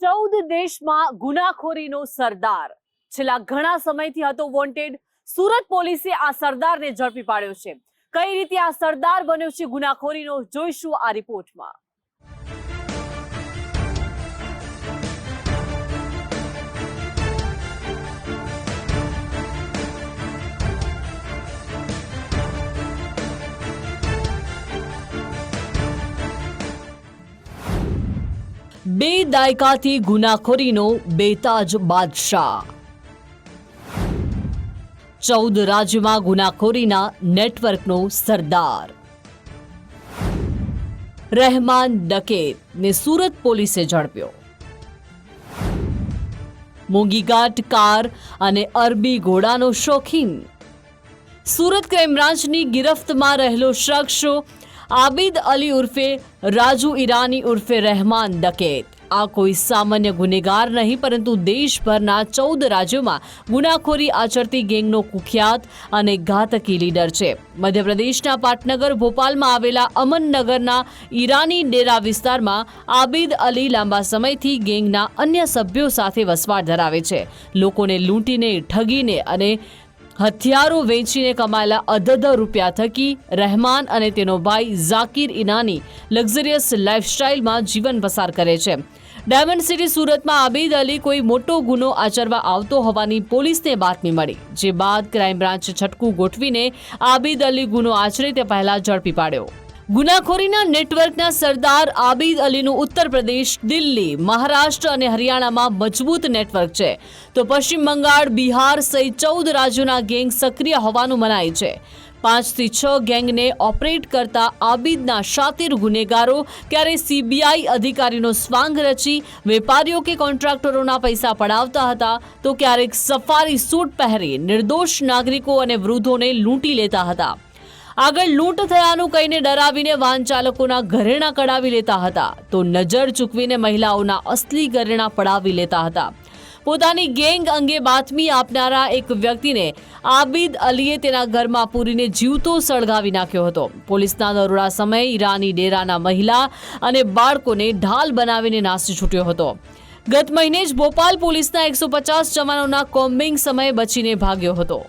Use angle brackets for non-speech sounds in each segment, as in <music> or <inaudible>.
ચૌદ દેશમાં ગુનાખોરીનો સરદાર. છેલ્લા ઘણા સમયથી હતો વોન્ટેડ સુરત પોલીસે આ સરદારને ઝડપી પાડ્યો છે. કઈ રીતે આ સરદાર બન્યો છે ગુનાખોરીનો, જોઈશું આ રિપોર્ટમાં. બે દાયકાથી ગુનાખોરીનો બેતાજ બાદશાહ. ચૌદ રાજ્યમાં ગુનાખોરીના નેટવર્કનો સરદાર. રહેમાન ડકેત ને સુરત પોલીસે ઝડપ્યો. મોંઘીઘાટ કાર અને અરબી ઘોડાનો શોખીન. સુરત ક્રાઇમ બ્રાન્ચની ગિરફ્તમાં રહેલો શખ્સ આબિદ અલી ઉર્ફે રાજુ ઈરાની ઉર્ફે રહેમાન ડકેત. આ કોઈ સામાન્ય ગુનેગાર નહીં, પરંતુ દેશભરના ચૌદ રાજ્યોમાં ગુનાખોરી આચરતી ગેંગનો કુખ્યાત અને ઘાતકી લીડર છે. મધ્યપ્રદેશના પાટનગર, ભોપાલમાં આવેલા અમનનગરના ઈરાની ડેરા વિસ્તારમાં આબિદ અલી લાંબા સમયથી ગેંગના અન્ય સભ્યો સાથે વસવાટ ધરાવે છે. લોકોને લૂંટીને, ઠગીને અને હથિયારો વેચીને કમાયેલા અધદ રૂપિયા થકી રહેમાન અને તેનો ભાઈ ઝાકિર ઇનાની લક્ઝરિયસ લાઇફસ્ટાઇલમાં જીવન પસાર કરે છે. ડાયમંડ સિટી સુરતમાં આબિદ અલી કોઈ મોટો ગુનો આચરવા આવતો હોવાની પોલીસને બાતમી મળી, જે બાદ ક્રાઇમ બ્રાન્ચ છટકું ગોઠવીને આબિદ અલી ગુનો આચરે તે પહેલા ઝડપી પાડ્યો. ગુનાખોરીના નેટવર્કના સરદાર આબિદ અલીનું ઉત્તર પ્રદેશ, દિલ્હી, મહારાષ્ટ્ર અને હરિયાણામાં મજબૂત નેટવર્ક છે. તો પશ્ચિમ બંગાળ, બિહાર સહિત ચૌદ રાજ્યોના ગેંગ સક્રિય હોવાનું મનાય છે. પાંચથી છ ગેંગને ઓપરેટ કરતા આબિદના શાતિર ગુનેગારો ક્યારે સીબીઆઈ અધિકારીનો સ્વાંગ રચી, વેપારીઓ કે કોન્ટ્રાક્ટરોના પૈસા પડાવતા હતા, તો ક્યારેક સફારી સૂટ પહેરી નિર્દોષ નાગરિકો અને વૃદ્ધોને લૂંટી લેતા હતા. આગળ લૂંટ થયાનું કહીને ડરાવીને વાહન ચાલકોના ઘરેણા કઢાવી લેતા હતા. તો નજર ચૂકવીને મહિલાઓના અસલી ઘરેણા પડાવી લેતા હતા. પોતાની ગેંગ અંગે બાતમી આપનારા એક વ્યક્તિને આબિદ અલીએ તેના ઘરમાં પૂરીને જીવતો સળગાવી નાખ્યો હતો. પોલીસના દરોડા સમયે ઈરાની ડેરાના મહિલા અને બાળકોને ઢાલ બનાવીને નાસી છૂટ્યો હતો. ગત મહિને જ ભોપાલ પોલીસના એકસો પચાસ જવાનોના કોમ્બિંગ સમયે બચીને ભાગ્યો હતો.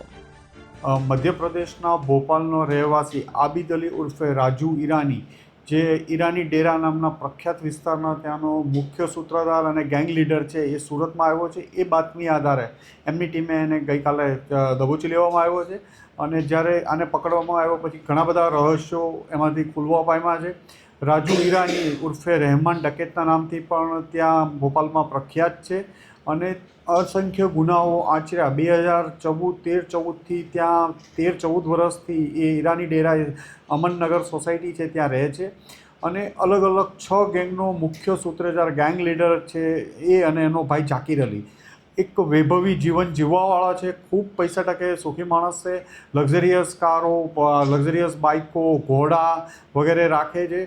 મધ્યપ્રદેશના ભોપાલનો રહેવાસી આબિદ અલી ઉર્ફે રાજુ ઈરાની, જે ઈરાની ડેરા નામના પ્રખ્યાત વિસ્તારના ત્યાંનો મુખ્ય સૂત્રધાર અને ગેંગ લીડર છે, એ સુરતમાં આવ્યો છે. એ બાતમી આધારે એમની ટીમે એને ગઈકાલે દબોચી લેવામાં આવ્યો છે અને જ્યારે આને પકડવામાં આવ્યો પછી ઘણા બધા રહસ્યો એમાંથી ખુલવા પામ્યા છે. રાજુ ઈરાની ઉર્ફે રહેમાન ડકેતના નામથી પણ ત્યાં ભોપાલમાં પ્રખ્યાત છે. અને અસંખ્ય ગુનાઓ આચર્યા. બે હજાર ચૌદ, તેર ચૌદથી ત્યાં, તેર ચૌદ વર્ષથી એ ઈરાની ડેરા અમનનગર સોસાયટી છે ત્યાં રહે છે. અને અલગ અલગ છ ગેંગનો મુખ્ય સૂત્રધાર, ગેંગ લીડર છે એ અને એનો ભાઈ જાકીર અલી. એક વૈભવી જીવન જીવવાવાળા છે, ખૂબ પૈસા ટકે સુખી માણસ છે, લક્ઝરિયસ કારો લક્ઝરિયસ બાઇકો ઘોડા વગેરે રાખે છે.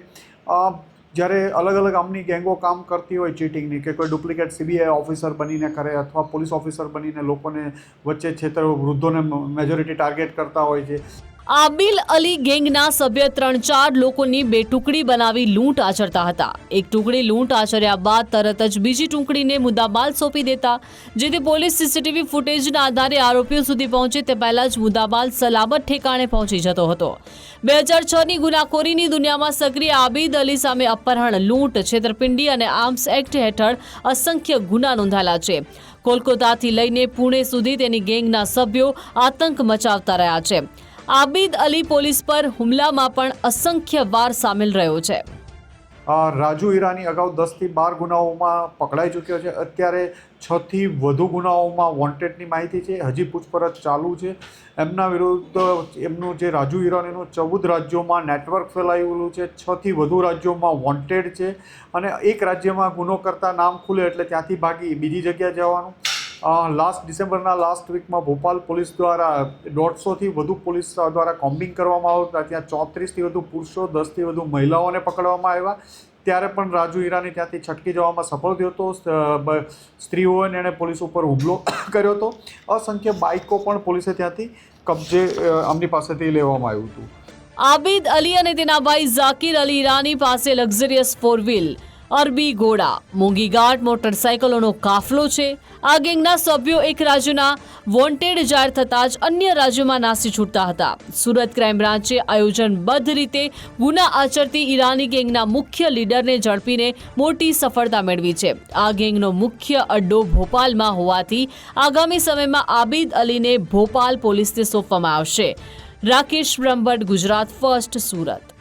જ્યારે અલગ અલગ આમની ગેંગો કામ કરતી હોય ચીટિંગની કે કોઈ ડુપ્લિકેટ સીબીઆઈ ઓફિસર બનીને કરે અથવા પોલીસ ઓફિસર બનીને લોકોને વચ્ચે છેતર વૃદ્ધોને મેજોરિટી ટાર્ગેટ કરતા હોય છે. આબિલ અલી ગેંગના સભ્ય ત્રણ ચાર લોકોની બે ટુકડી બનાવી લૂંટ આચરતા હતા. એક ટુકડી લૂંટ આચર્યા બાદ તરત જ બીજી ટુકડીને મુદ્દામાલ સોંપી દેતા, જેથી પોલીસ સીસીટીવી ફૂટેજના આધારે આરોપીઓ સુધી પહોંચે તે પહેલા જ મુદ્દામાલ સલામત ઠેકાણે પહોંચી જતો હતો. બે હજાર છની ગુનાખોરીની દુનિયામાં સક્રિય આબિદ અલી સામે અપહરણ, લૂંટ, છેતરપિંડી અને આર્મ્સ એક્ટ હેઠળ અસંખ્ય ગુના નોંધાયેલા છે. કોલકાતાથી લઈને પુણે સુધી તેની ગેંગના સભ્યો આતંક મચાવતા રહ્યા છે. આબિદ અલી પોલીસ પર હુમલામાં પણ અસંખ્ય વાર સામેલ રહ્યો છે. રાજુ ઈરાની અગાઉ દસથી બાર ગુનાઓમાં પકડાઈ ચૂક્યો છે. અત્યારે છથી વધુ ગુનાઓમાં વોન્ટેડની માહિતી છે. હજી પૂછપરછ ચાલુ છે. એમના વિરુદ્ધ એમનું જે રાજુ ઈરાનીનું ચૌદ રાજ્યોમાં નેટવર્ક ફેલાયેલું છે. છથી વધુ રાજ્યોમાં વોન્ટેડ છે. અને એક રાજ્યમાં ગુનો કરતા નામ ખુલે એટલે ત્યાંથી ભાગી બીજી જગ્યાએ જવાનું. લાસ્ટ ડિસેમ્બરના લાસ્ટ વીકમાં ભોપાલ પોલીસ દ્વારા દોઢસોથી વધુ પોલીસ દ્વારા કોમ્બિંગ કરવામાં આવતા ત્યાં ચોત્રીસથી વધુ પુરુષો, દસથી વધુ મહિલાઓને પકડવામાં આવ્યા. ત્યારે પણ રાજુ ઈરાની ત્યાંથી છટકી જવામાં સફળ થયો હતો. સ્ત્રીઓને એણે પોલીસ ઉપર હુમલો <coughs> કર્યો હતો. અસંખ્ય બાઇકો પણ પોલીસે ત્યાંથી કબજે આમની પાસેથી લેવામાં આવ્યું હતું. આબિદ અલી અને તેના ભાઈ ઝાકિર અલી ઈરાની પાસે લક્ઝરિયસ ફોર વ્હીલ અરબી ઘોડા. મોંઘીઘાટ મોટરસાયકલોનો કાફલો છે. આ ગેંગના સભ્યો એક રાજ્યના વોન્ટેડ જાહેર થતાં જ અન્ય રાજ્યોમાં નાસી છૂટતા હતા. સુરત ક્રાઇમ બ્રાન્ચે આયોજનબદ્ધ રીતે ગુના આચરતી ઈરાની ગેંગના મુખ્ય લીડરને ઝડપીને મોટી સફળતા મેળવી છે. આ ગેંગનો મુખ્ય અડ્ડો ભોપાલમાં હોવાથી આગામી સમયમાં આબિદ અલીને ભોપાલ પોલીસને સોંપવામાં આવશે. રાકેશ બ્રહ્મભટ્ટ, ગુજરાત ફર્સ્ટ, સુરત.